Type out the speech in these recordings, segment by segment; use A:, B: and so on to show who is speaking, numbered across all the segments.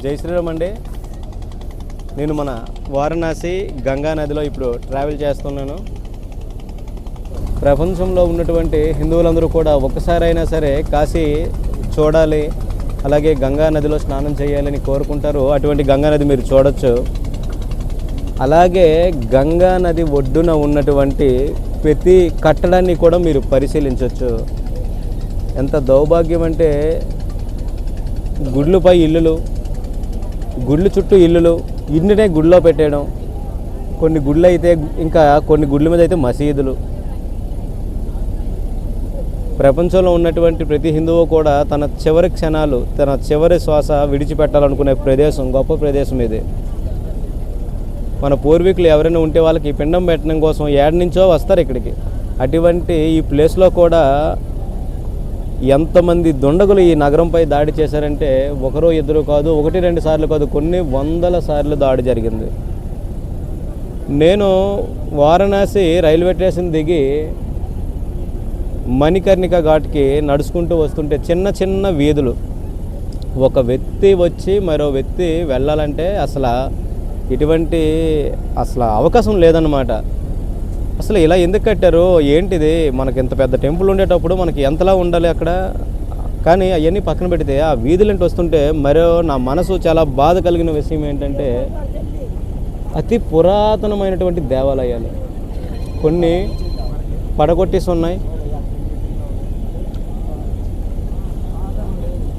A: జై శ్రీరామ్ అండి. నేను మన వారణాసి గంగా నదిలో ఇప్పుడు ట్రావెల్ చేస్తున్నాను. ప్రపంచంలో ఉన్నటువంటి హిందువులందరూ కూడా ఒక్కసారైనా సరే కాశీ చూడాలి అలాగే గంగా నదిలో స్నానం చేయాలని కోరుకుంటారు. అటువంటి గంగా నది మీరు చూడొచ్చు. అలాగే గంగా నది ఒడ్డున ఉన్నటువంటి ప్రతి కట్టడాన్ని కూడా మీరు పరిశీలించవచ్చు ఎంత దౌర్భాగ్యం అంటే గుడ్లపై ఇల్లులు గుళ్ళు చుట్టూ ఇల్లులు ఇంటినే గుడిలో పెట్టేయడం. కొన్ని గుళ్ళు అయితే ఇంకా కొన్ని గుళ్ళ మీద అయితే మసీదులు. ప్రపంచంలో ఉన్నటువంటి ప్రతి హిందువు కూడా తన చివరి క్షణాలు తన చివరి శ్వాస విడిచిపెట్టాలనుకునే ప్రదేశం గొప్ప ప్రదేశం ఇది. మన పూర్వీకులు ఎవరైనా ఉంటే వాళ్ళకి ఈ పిండం పెట్టడం కోసం ఏడు నుంచో వస్తారు ఇక్కడికి. అటువంటి ఈ ప్లేస్లో కూడా ఎంతమంది దుండగులు ఈ నగరంపై దాడి చేశారంటే ఒకరో ఇద్దరు కాదు ఒకటి రెండు సార్లు కాదు కొన్ని వందల సార్లు దాడి జరిగింది. నేను వారణాసి రైల్వే స్టేషన్ దిగి మణికర్ణిక ఘాట్కి నడుచుకుంటూ వస్తుంటే చిన్న చిన్న వీధులు. ఒక వ్యక్తి వచ్చి మరో వ్యక్తి వెళ్ళాలంటే అసలు ఇటువంటి అసలు అవకాశం లేదన్నమాట. అసలు ఇలా ఎందుకు కట్టారు ఏంటిది? మనకి ఇంత పెద్ద టెంపుల్ ఉండేటప్పుడు మనకి ఎంతలా ఉండాలి అక్కడ? కానీ అవన్నీ పక్కన పెడితే ఆ వీధులంటే వస్తుంటే మరో నా మనసు చాలా బాధ కలిగిన విషయం ఏంటంటే అతి పురాతనమైనటువంటి దేవాలయాలు. కొన్ని పడగొట్టేసి ఉన్నాయి.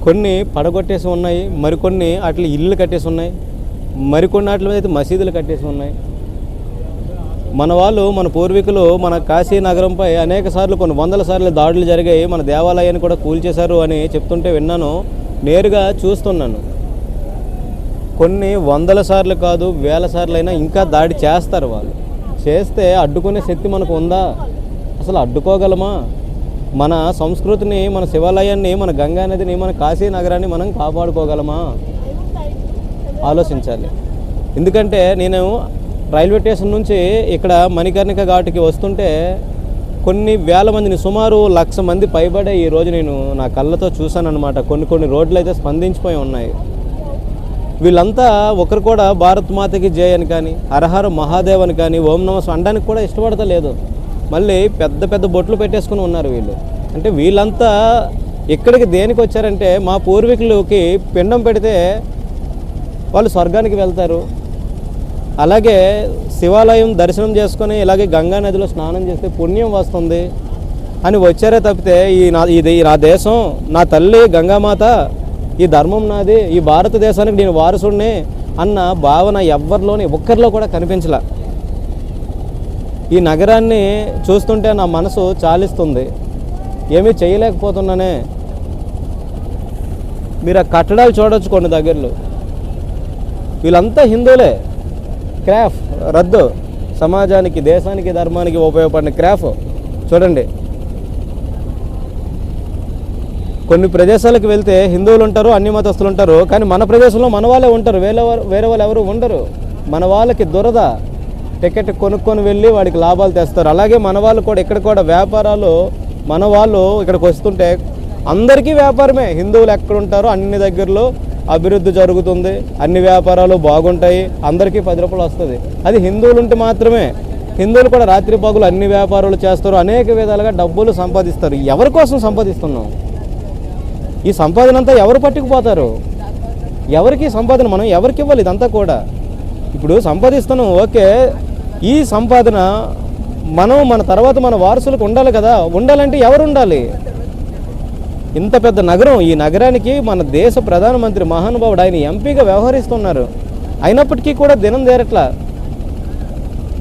A: కొన్ని పడగొట్టేసి ఉన్నాయి. మరికొన్ని అట్లా ఇల్లు కట్టేసి ఉన్నాయి. మరికొన్ని వాటి మీద అయితే మసీదులు కట్టేసి ఉన్నాయి. మన వాళ్ళు మన పూర్వీకులు మన కాశీ నగరంపై అనేక సార్లు కొన్ని వందల సార్లు దాడులు జరిగాయి. మన దేవాలయాన్ని కూడా కూల్చేశారు అని చెప్తుంటే విన్నాను. నేరుగా చూస్తున్నాను. కొన్ని వందల సార్లు కాదు వేల సార్లు అయినా ఇంకా దాడి చేస్తారు వాళ్ళు. చేస్తే అడ్డుకునే శక్తి మనకు ఉందా? అసలు అడ్డుకోగలమా? మన సంస్కృతిని మన శివాలయాన్ని మన గంగా నదిని మన కాశీ నగరాన్ని మనం కాపాడుకోగలమా? ఆలోచించాలి. ఎందుకంటే నేను రైల్వే స్టేషన్ నుంచి ఇక్కడ మణికర్ణిక ఘాటుకి వస్తుంటే కొన్ని వేల మందిని సుమారు లక్ష మంది పైబడే ఈరోజు నేను నా కళ్ళతో చూశానమాట కొన్ని కొన్ని రోడ్లు అయితే స్పందించిపోయి ఉన్నాయి. వీళ్ళంతా ఒకరు కూడా భారత్ మాతకి జై అని కానీ హరహర మహాదేవ్ అని కానీ ఓం నమస్ అనడానికి కూడా ఇష్టపడతలేదు. మళ్ళీ పెద్ద పెద్ద బొట్లు పెట్టేసుకుని ఉన్నారు వీళ్ళు. అంటే వీళ్ళంతా ఇక్కడికి దేనికి వచ్చారంటే మా పూర్వీకులకి పిండం పెడితే వాళ్ళు స్వర్గానికి వెళ్తారు. అలాగే శివాలయం దర్శనం చేసుకొని ఇలాగే గంగా నదిలో స్నానం చేస్తే పుణ్యం వస్తుంది అని వచ్చారే తప్పితే ఈ నా ఇది నా దేశం నా తల్లి గంగామాత ఈ ధర్మం నాది ఈ భారతదేశానికి నేను వారసుడిని అన్న భావన ఎవరిలోని ఒక్కరిలో కూడా కనిపించలే. ఈ నగరాన్ని చూస్తుంటే నా మనసు చాలిస్తుంది. ఏమీ చేయలేకపోతున్నానే. మీరు ఆ కట్టడాలు చూడొచ్చు కొన్ని దగ్గరలో. వీళ్ళంతా హిందువులే. క్రాఫ్ రద్దు. సమాజానికి దేశానికి ధర్మానికి ఉపయోగపడిన క్రాఫ్. చూడండి. కొన్ని ప్రదేశాలకు వెళ్తే హిందువులు ఉంటారు అన్ని మతస్థులు ఉంటారు కానీ మన ప్రదేశంలో మన వాళ్ళే ఉంటారు. వేరే వేరే వాళ్ళు ఎవరు ఉండరు. మన వాళ్ళకి దురద. టికెట్ కొనుక్కొని వెళ్ళి వాడికి లాభాలు తెస్తారు. అలాగే మన వాళ్ళు కూడా ఇక్కడ కూడా వ్యాపారాలు మన వాళ్ళు ఇక్కడికి వస్తుంటే అందరికీ వ్యాపారమే. హిందువులు ఎక్కడ ఉంటారో అన్ని దగ్గరలో అభివృద్ధి జరుగుతుంది అన్ని వ్యాపారాలు బాగుంటాయి అందరికీ పది రూపాయలు వస్తుంది. అది హిందువులు ఉంటే మాత్రమే. హిందువులు కూడా రాత్రి పగులు అన్ని వ్యాపారాలు చేస్తారు అనేక విధాలుగా డబ్బులు సంపాదిస్తారు. ఎవరి కోసం సంపాదిస్తున్నాం? ఈ సంపాదన అంతా ఎవరు పట్టుకుపోతారు? ఎవరికి సంపాదన మనం ఎవరికి ఇవ్వాలి? ఇదంతా కూడా. ఇప్పుడు సంపాదిస్తున్నాం ఓకే. ఈ సంపాదన మనం మన తర్వాత మన వారసులకు ఉండాలి కదా. ఉండాలంటే ఎవరు ఉండాలి? ఇంత పెద్ద నగరం ఈ నగరానికి మన దేశ ప్రధానమంత్రి మహానుభావుడు ఆయన ఎంపీగా వ్యవహరిస్తున్నారు. అయినప్పటికీ కూడా దినం దేరట్లా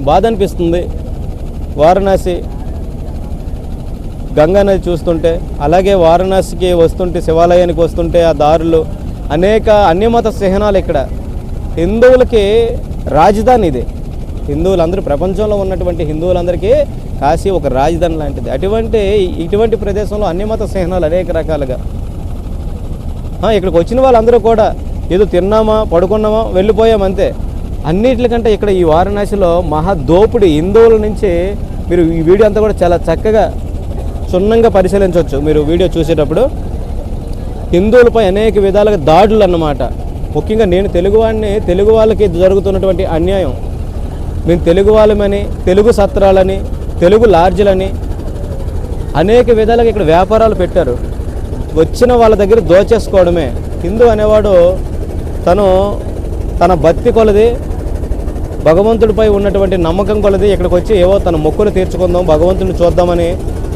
A: బాధ అనిపిస్తుంది. వారణాసి గంగా నది చూస్తుంటే అలాగే వారణాసికి వస్తుంటే శివాలయానికి వస్తుంటే ఆ దారులు అనేక అన్యమత చిహ్నాలు ఇక్కడ. హిందువులకి రాజధాని ఇది. హిందువులందరూ ప్రపంచంలో ఉన్నటువంటి హిందువులందరికీ కాశీ ఒక రాజధాని లాంటిది. అటువంటి ఇటువంటి ప్రదేశంలో అన్యమత చిహ్నాలు అనేక రకాలుగా. ఇక్కడికి వచ్చిన వాళ్ళందరూ కూడా ఏదో తిన్నామా పడుకున్నామా వెళ్ళిపోయాం అంతే. అన్నిటికంటే ఇక్కడ ఈ వారణాసిలో మహా దోపిడి హిందువుల నుంచి మీరు ఈ వీడియో అంతా కూడా చాలా చక్కగా క్షుణ్ణంగా పరిశీలించవచ్చు మీరు వీడియో చూసేటప్పుడు. హిందువులపై అనేక విధాలుగా దాడులు అన్నమాట ముఖ్యంగా నేను తెలుగువాడిని తెలుగు వాళ్ళకి జరుగుతున్నటువంటి అన్యాయం. మేము తెలుగు వాళ్ళమని తెలుగు సత్రాలని తెలుగు లాడ్జ్లని అనేక విధాలుగా ఇక్కడ వ్యాపారాలు పెట్టారు. వచ్చిన వాళ్ళ దగ్గర దోచేసుకోవడమే. హిందూ అనేవాడు తను తన భక్తి కొలది భగవంతుడిపై ఉన్నటువంటి నమ్మకం కొలది ఇక్కడికి వచ్చి ఏవో తన మొక్కులు తీర్చుకుందాం భగవంతుడిని చూద్దామని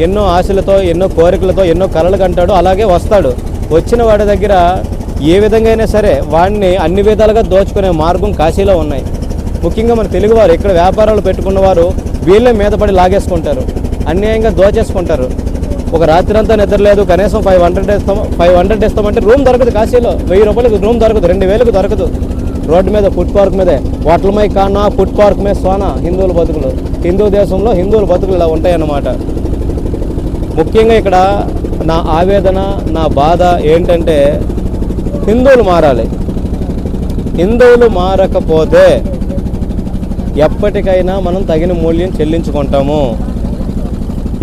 A: ఎన్నో ఆశలతో ఎన్నో కోరికలతో ఎన్నో కలలు కంటాడు అలాగే వస్తాడు. వచ్చిన వాడి దగ్గర ఏ విధంగా అయినా సరే వాడిని అన్ని విధాలుగా దోచుకునే మార్గం కాశీలో ఉన్నాయి. ముఖ్యంగా మన తెలుగువారు ఇక్కడ వ్యాపారాలు పెట్టుకున్న వారు వీళ్ళే మీద పడి లాగేసుకుంటారు. అన్యాయంగా దోచేసుకుంటారు. ఒక రాత్రి అంతా నిద్ర లేదు కనీసం ఫైవ్ హండ్రెడ్ ఇస్తాం ఫైవ్ హండ్రెడ్ ఇస్తామంటే రూమ్ దొరకదు కాశీలో. వెయ్యి రూపాయలకు రూమ్ దొరకదు రెండు వేలకు దొరకదు. రోడ్డు మీద ఫుడ్ పార్క్ మీదే. హోటల్ మై కానా ఫుడ్ పార్క్ మీద సోనా హిందువుల బతుకులు. హిందూ దేశంలో హిందువుల బతుకులు ఇలా ఉంటాయన్నమాట. ముఖ్యంగా ఇక్కడ నా ఆవేదన నా బాధ ఏంటంటే హిందువులు మారాలి. హిందువులు మారకపోతే ఎప్పటికైనా మనం తగిన మూల్యం చెల్లించుకుంటాము.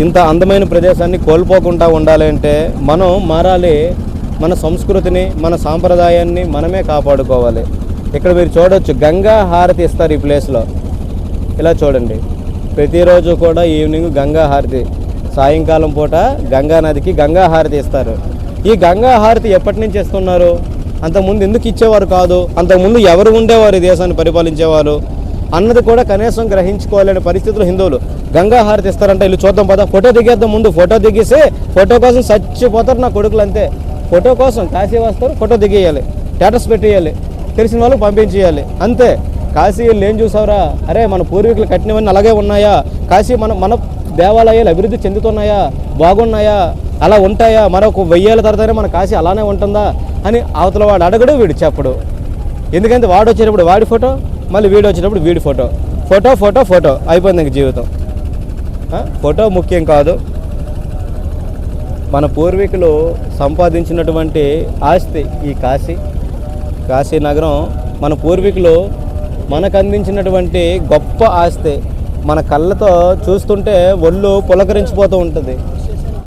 A: ఇంత అందమైన ప్రదేశాన్ని కోల్పోకుండా ఉండాలంటే మనం మారాలి మన సంస్కృతిని మన సాంప్రదాయాన్ని మనమే కాపాడుకోవాలి. ఇక్కడ మీరు చూడొచ్చు గంగా హారతి ఇస్తారు ఈ ప్లేస్లో. ఇలా చూడండి. ప్రతిరోజు కూడా ఈవినింగ్ గంగా హారతి సాయంకాలం పూట గంగా నదికి గంగా హారతి ఇస్తారు. ఈ గంగా హారతి ఎప్పటి నుంచి ఇస్తున్నారు? అంతకుముందు ఎందుకు ఇచ్చేవారు కాదు? అంతకుముందు ఎవరు ఉండేవారు ఈ దేశాన్ని పరిపాలించేవారు? అన్నది కూడా కనీసం గ్రహించుకోలేని పరిస్థితులు హిందువులు. గంగా హారతి ఇస్తారంటే ఇల్లు చూద్దాం పదా. ఫోటో దిగేద్దాం ముందు. ఫోటో దిగేసి ఫోటో కోసం చచ్చిపోతారు నా కొడుకులు అంతే ఫోటో కోసం కాశీ వస్తారు ఫోటో దిగేయాలి. స్టేటస్ పెట్టేయాలి. తెలిసిన వాళ్ళకి పంపించేయాలి. అంతే. కాశీ వీళ్ళు ఏం చూసావురా? అరే మన పూర్వీకులు కట్టినవన్నీ అలాగే ఉన్నాయా? కాశీ మన మన దేవాలయాలు అభివృద్ధి చెందుతున్నాయా? బాగున్నాయా? అలా ఉంటాయా? మరొక వెయ్యేళ్ళ తర్వాతనే మన కాశీ అలానే ఉంటుందా? అని అవతల వాడు అడగడు వీడు చెప్పడు. ఎందుకంటే వాడు వచ్చేటప్పుడు వాడి ఫోటో? మళ్ళీ వీడియో వచ్చినప్పుడు వీడి ఫోటో. Photo photo photo. అయిపోయింది ఇంక జీవితం. ఫోటో ముఖ్యం కాదు. మన పూర్వీకులు సంపాదించినటువంటి ఆస్తి ఈ కాశీ. కాశీ నగరం మన పూర్వీకులు మనకు అందించినటువంటి గొప్ప ఆస్తి. మన కళ్ళతో చూస్తుంటే ఒళ్ళు పులకరించిపోతూ ఉంటుంది.